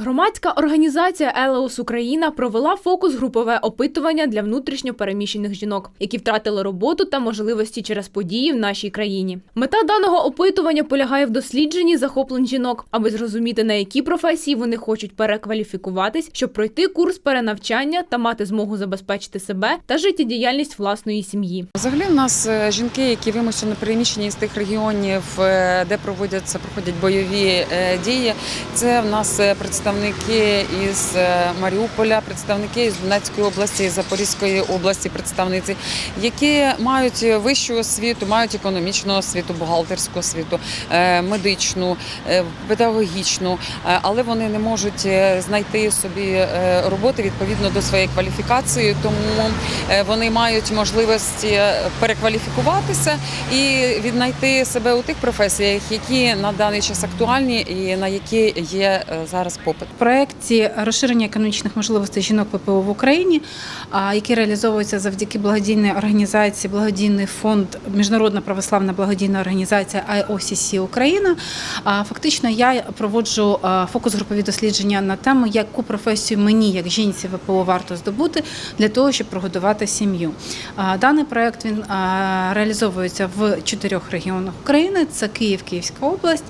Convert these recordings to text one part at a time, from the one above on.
Громадська організація Елеос Україна провела фокус-групове опитування для внутрішньо переміщених жінок, які втратили роботу та можливості через події в нашій країні. Мета даного опитування полягає в дослідженні захоплень жінок, аби зрозуміти на які професії вони хочуть перекваліфікуватись, щоб пройти курс перенавчання та мати змогу забезпечити себе та життєдіяльність власної сім'ї. Взагалі, у нас е, жінки, які вимушено переміщені з тих регіонів, е, де проводяться проходять бойові е, дії. Це в нас е, представники із е, Маріуполя, представники із Донецької області, із Запорізької області, представниці, які мають вищу освіту, мають економічну освіту, бухгалтерську освіту, е, медичну, е, педагогічну, але вони не можуть знайти собі роботи відповідно до своєї кваліфікації, тому вони мають можливості перекваліфікуватися і віднайти себе у тих професіях, які на даний час актуальні і на які є зараз попит. В проєкті розширення економічних можливостей жінок ППО в Україні, який реалізовується завдяки благодійній організації, благодійний фонд, Міжнародна православна благодійна організація IOCC Україна. Фактично я проводжу фокус-групові дослідження на тему, яку професію мені, як жінці ВПО, варто здобути для того, щоб прогодувати сім'ю. Даний проєкт він реалізовується в чотирьох регіонах України: це Київ, Київська область,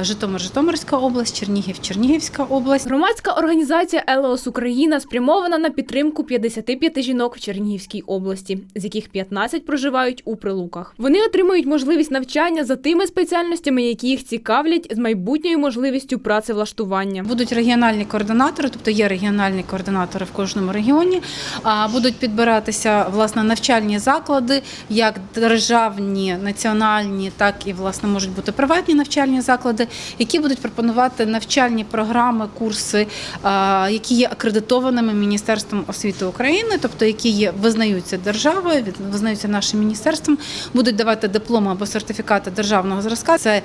Житомир, Житомирська область, Чернігів, Чернігівська область. Громадська організація Елеос Україна спрямована на підтримку 55 жінок в Чернігівській області, з яких 15 проживають у прилуках. Вони отримують можливість навчання за тими спеціальностями, які їх цікавлять, з майбутньою можливістю працевлаштування. Будуть регіональні координатори, тобто є регіональні координатори в кожному регіоні. А будуть підбиратися власне навчальні заклади, як державні, національні, так і власне можуть бути приватні навчальні заклади, які будуть пропонувати навчальні програми, курси, які є акредитованими Міністерством освіти України, тобто які є визнаються державою, визнаються нашим міністерством, будуть давати дипломи або сертифікати державного зразка. Це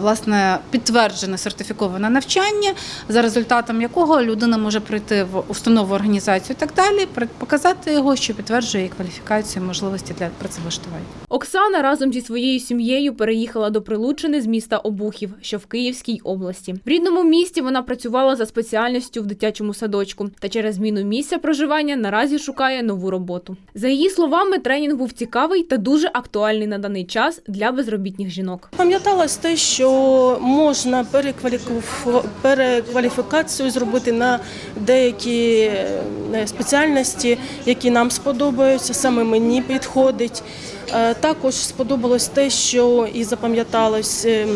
власне підтверджене сертифіковане навчання, за результатом якого людина може прийти в установу організацію і так далі, показати його, що підтверджує її кваліфікацію, можливості для працевлаштування. Оксана разом зі своєю сім'єю переїхала до Прилучини з міста Обухів, що в Київській області. В рідному місті вона працювала за спеціальністю в дитячому садочку та через зміну місця проживання наразі шукає нову роботу. За її словами, тренінг був цікавий та дуже актуальний на даний час для безробітних жінок. Пам'яталось те, що можна перекваліфікацію зробити на деякі е, спеціальності, які нам сподобаються, саме мені підходить. Е, Також сподобалось те, що і запам'яталось, е,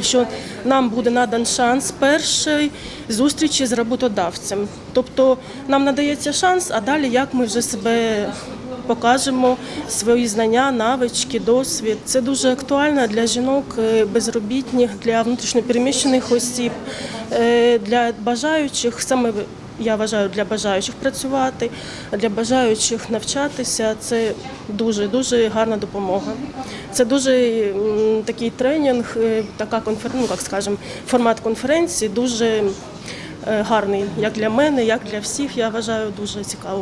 що нам буде надан шанс першої зустрічі з роботодавцем. Тобто нам надається шанс, а далі як ми вже себе покажемо свої знання, навички, досвід. Це дуже актуально для жінок е, безробітних, для внутрішньопереміщених осіб, для бажаючих саме. Я вважаю для бажаючих працювати, для бажаючих навчатися. Це дуже дуже гарна допомога. Це дуже такий тренінг, е, така конфер... ну, як скажемо, формат конференції дуже е, гарний як для мене, як для всіх. Я вважаю дуже цікаво.